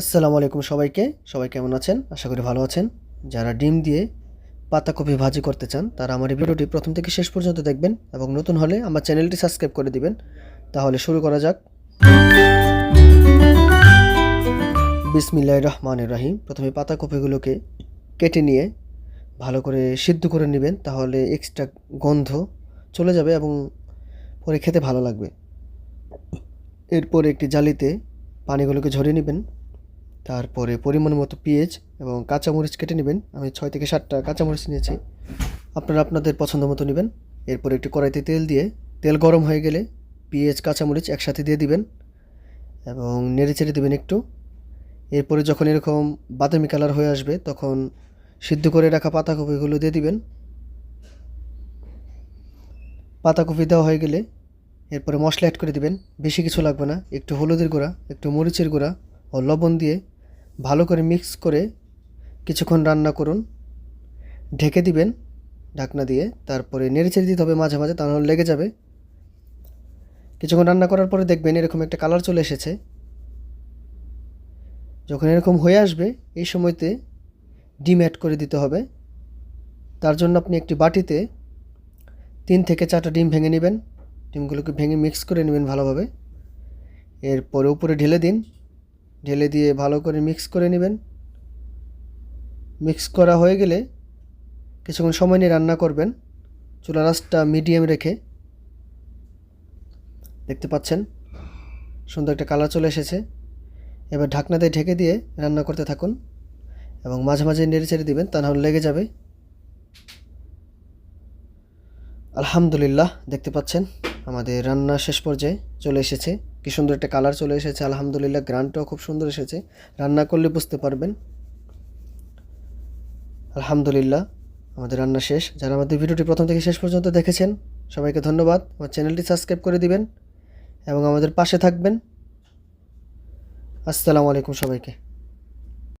আসসালামু আলাইকুম সবাইকে। সবাই কেমন আছেন? আশা করি ভালো আছেন। যারা ডিম দিয়ে পাতাকপি ভাজি করতে চান, তারা আমার এই ভিডিওটি প্রথম থেকে শেষ পর্যন্ত দেখবেন এবং নতুন হলে আমার চ্যানেলটি সাবস্ক্রাইব করে দিবেন। তাহলে শুরু করা যাক। বিসমিল্লাহ রহমানের রাহিম। প্রথমে পাতাকপিগুলোকে কেটে নিয়ে ভালো করে সিদ্ধ করে নেবেন, তাহলে এক্সট্রা গন্ধ চলে যাবে এবং পরে খেতে ভালো লাগবে। এরপর একটি জালিতে পানিগুলোকে ঝরিয়ে নেবেন। তারপরে পরিমাণ মতো পেঁয়াজ এবং কাঁচামরিচ কেটে নেবেন। আমি ছয় থেকে সাতটা কাঁচামরিচ নিয়েছি। আপনারা আপনাদের পছন্দ মতো নেবেন। এরপর একটি কড়াইতে তেল দিয়ে, তেল গরম হয়ে গেলে পেঁয়াজ, কাঁচামরিচ একসাথে দিয়ে দিবেন এবং নেড়ে চেড়ে দেবেন একটু। এরপরে যখন এরকম বাদামি কালার হয়ে আসবে, তখন সিদ্ধ করে রাখা পাতাকপিগুলো দিয়ে দিবেন। পাতাকপি দেওয়া হয়ে গেলে এরপরে মশলা অ্যাড করে দিবেন। বেশি কিছু লাগবে না। একটু হলুদের গুঁড়া, একটু মরিচের গুঁড়া ও লবণ দিয়ে ভালো করে মিক্স করে কিছুক্ষণ রান্না করুন। ঢেকে দিবেন ঢাকনা দিয়ে, তারপরে নেড়েচেড়ে দিতে হবে মাঝে মাঝে, তা নাহলে লেগে যাবে। কিছুক্ষণ রান্না করার পরে দেখবেন এরকম একটা কালার চলে এসেছে। যখন এরকম হয়ে আসবে, এই সময়তে ডিম অ্যাড করে দিতে হবে। তার জন্য আপনি একটি বাটিতে তিন থেকে চারটা ডিম ভেঙে নেবেন। ডিমগুলোকে ভেঙে মিক্স করে নেবেন ভালোভাবে। এরপরে উপরে ঢেলে দিন। ঢেলে দিয়ে ভালো করে মিক্স করে নেবেন। মিক্স করা হয়ে গেলে কিছুক্ষণ সময় নিয়ে রান্না করবেন। চুলা রাসটা মিডিয়াম রেখে। দেখতে পাচ্ছেন? সুন্দর একটা কালার চলে এসেছে। এবার ঢাকনা দিয়ে ঢেকে দিয়ে রান্না করতে থাকুন এবং মাঝে মাঝে নেড়ে ছেড়ে দেবেন, তা নাহলে লেগে যাবে। আলহামদুলিল্লাহ, দেখতে পাচ্ছেন? আমাদের রান্না শেষ পর্যায়ে চলে এসেছে। কি সুন্দর একটা কালার চলে এসেছে, আলহামদুলিল্লাহ, গ্রানটাও খুব সুন্দর এসেছে। রান্না করলে বুঝতে পারবেন। আলহামদুলিল্লাহ, আমাদের রান্না শেষ। যারা আমাদের ভিডিওটি প্রথম থেকে শেষ পর্যন্ত দেখেছেন, সবাইকে ধন্যবাদ। আমার চ্যানেলটি সাবস্ক্রাইব করে দিবেন এবং আমাদের পাশে থাকবেন। আসসালামু আলাইকুম সবাইকে।